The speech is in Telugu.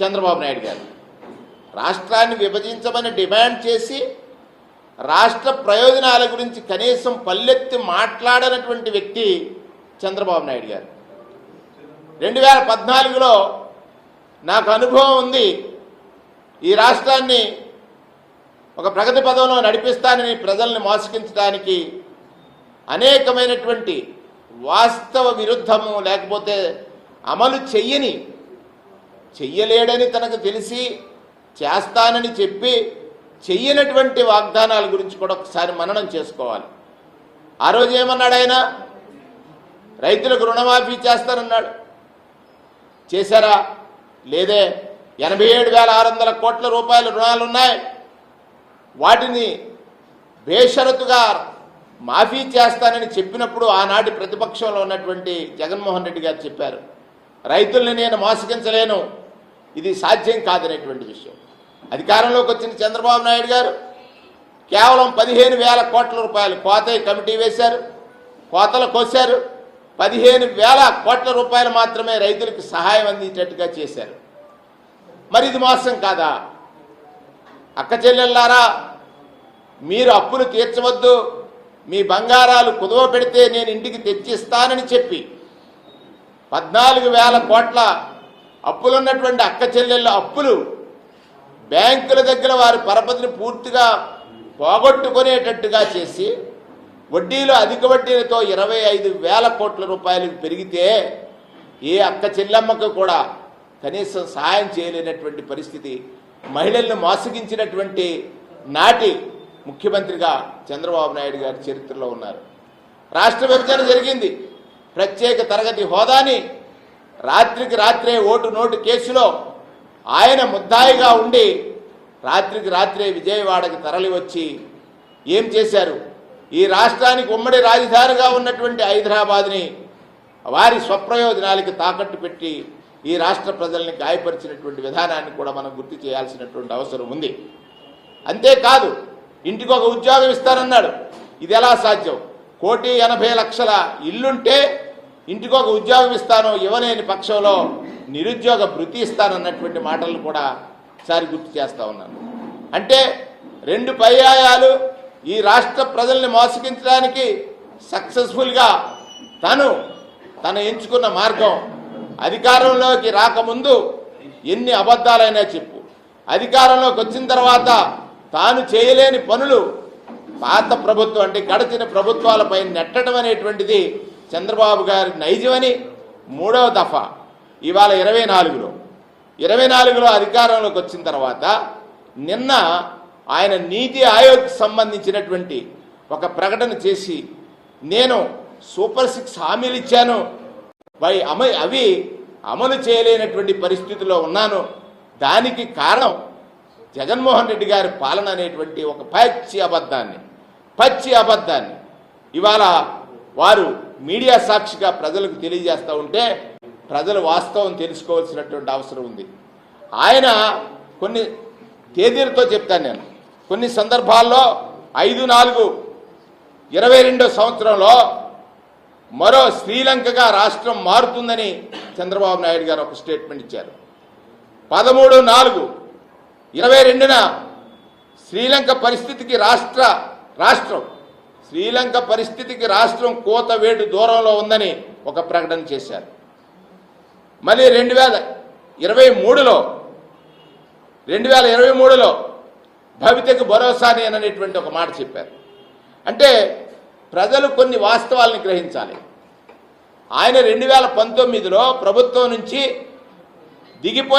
చంద్రబాబు నాయుడు గారు. రాష్ట్రాన్ని విభజించమని డిమాండ్ చేసి రాష్ట్ర ప్రయోజనాల గురించి కనీసం పల్లెత్తి మాట్లాడనటువంటి వ్యక్తి చంద్రబాబు నాయుడు గారు. రెండు వేల పద్నాలుగులో నాకు అనుభవం ఉంది ఈ రాష్ట్రాన్ని ఒక ప్రగతి పదంలో నడిపిస్తానని ప్రజల్ని మోసగించడానికి అనేకమైనటువంటి వాస్తవ విరుద్ధము లేకపోతే అమలు చెయ్యని చెయ్యలేడని తనకు తెలిసి చేస్తానని చెప్పి చెయ్యనటువంటి వాగ్దానాల గురించి కూడా ఒకసారి మననం చేసుకోవాలి. ఆ రోజు ఏమన్నాడు ఆయన? రైతులకు రుణమాఫీ చేస్తానన్నాడు. చేశారా? లేదే. ఎనభై ఏడు వేల ఆరు వందల కోట్ల రూపాయల రుణాలు ఉన్నాయి. వాటిని బేషరతుగా మాఫీ చేస్తానని చెప్పినప్పుడు ఆనాటి ప్రతిపక్షంలో ఉన్నటువంటి జగన్మోహన్ రెడ్డి గారు చెప్పారు. రైతుల్ని నేను మోసగించలేను. ఇది సాధ్యం కాదనేటువంటి విషయం. అధికారంలోకి వచ్చిన చంద్రబాబు నాయుడు గారు. కేవలం పదిహేను వేల కోట్ల రూపాయలు కోతయ్య కమిటీ వేశారు. కోతలు కోసారు పదిహేను వేల కోట్ల రూపాయలు మాత్రమే రైతులకు సహాయం అందించేట్టుగా చేశారు. మరి ఇది మోసం కాదా? అక్క చెల్లెళ్ళారా మీరు అప్పులు తీర్చవద్దు. మీ బంగారాలు కుదవ పెడితే నేను ఇంటికి తెచ్చిస్తానని చెప్పి పద్నాలుగు వేల కోట్ల అప్పులున్నటువంటి అక్క చెల్లెళ్ళ అప్పులు బ్యాంకుల దగ్గర వారి పరపతిని పూర్తిగా పోగొట్టుకునేటట్టుగా చేసి వడ్డీలు అధిక వడ్డీలతో ఇరవై ఐదు వేల కోట్ల రూపాయలకు పెరిగితే ఏ అక్క చెల్లెమ్మకు కూడా కనీసం సహాయం చేయలేనటువంటి పరిస్థితి మహిళలను మోసగించినటువంటి నాటి ముఖ్యమంత్రిగా చంద్రబాబు నాయుడు గారి చరిత్రలో ఉన్నారు. రాష్ట్ర విభజన జరిగింది. ప్రత్యేక తరగతి హోదాని రాత్రికి రాత్రే ఓటు నోటు కేసులో ఆయన ముద్దాయిగా ఉండి రాత్రికి రాత్రే విజయవాడకి తరలి వచ్చి ఏం చేశారు? ఈ రాష్ట్రానికి ఉమ్మడి రాజధానిగా ఉన్నటువంటి హైదరాబాద్ని వారి స్వప్రయోజనాలకి తాకట్టు పెట్టి ఈ రాష్ట్ర ప్రజల్ని గాయపరిచినటువంటి విధానాన్ని కూడా మనం గుర్తు చేయాల్సినటువంటి అవసరం ఉంది. అంతేకాదు ఇంటికి ఒక ఉద్యోగం ఇస్తానన్నాడు. ఇది ఎలా సాధ్యం? కోటి ఎనభై లక్షల ఇల్లుంటే ఇంటికి ఒక ఉద్యోగం ఇస్తాను ఇవ్వలేని పక్షంలో నిరుద్యోగ భృతి ఇస్తానన్నటువంటి మాటలను కూడా ఒకసారి గుర్తు చేస్తా ఉన్నాను. అంటే రెండు పర్యాయాలు ఈ రాష్ట్ర ప్రజల్ని మోసగించడానికి సక్సెస్ఫుల్గా తను తను ఎంచుకున్న మార్గం. అధికారంలోకి రాకముందు ఎన్ని అబద్ధాలైనా చెప్పు. అధికారంలోకి వచ్చిన తర్వాత తాను చేయలేని పనులు పాత ప్రభుత్వం అంటే గడిచిన ప్రభుత్వాలపై నెట్టడం అనేటువంటిది చంద్రబాబు గారి నైజమని మూడవ దఫా ఇవాళ ఇరవై నాలుగులో. ఇరవై నాలుగులో అధికారంలోకి వచ్చిన తర్వాత నిన్న ఆయన నీతి ఆయోగ్ సంబంధించినటువంటి ఒక ప్రకటన చేసి నేను సూపర్ సిక్స్ హామీలు ఇచ్చాను వై అమ అవి అమలు చేయలేనటువంటి పరిస్థితిలో ఉన్నాను. దానికి కారణం జగన్మోహన్ రెడ్డి గారి పాలన అనేటువంటి ఒక పచ్చి అబద్ధాన్ని పచ్చి అబద్ధాన్ని. ఇవాళ వారు మీడియా సాక్షిగా ప్రజలకు తెలియజేస్తూ ఉంటే ప్రజలు వాస్తవం తెలుసుకోవాల్సినటువంటి అవసరం ఉంది. ఆయన కొన్ని తేదీలతో చెప్తాను నేను. కొన్ని సందర్భాల్లో ఐదు నాలుగు ఇరవై రెండో సంవత్సరంలో మరో శ్రీలంకగా రాష్ట్రం మారుతుందని చంద్రబాబు నాయుడు గారు ఒక స్టేట్మెంట్ ఇచ్చారు. పదమూడు నాలుగు ఇరవై రెండున శ్రీలంక పరిస్థితికి రాష్ట్ర రాష్ట్రం శ్రీలంక పరిస్థితికి రాష్ట్రం కోత వేటు దూరంలో ఉందని ఒక ప్రకటన చేశారు. మళ్ళీ రెండు వేల ఇరవై మూడులో రెండు వేల ఇరవై మూడులో భవితకు భరోసాని అనేటువంటి ఒక మాట చెప్పారు. అంటే ప్రజలు కొన్ని వాస్తవాలను గ్రహించాలి. ఆయన రెండు వేల పంతొమ్మిదిలో ప్రభుత్వం నుంచి దిగిపోయే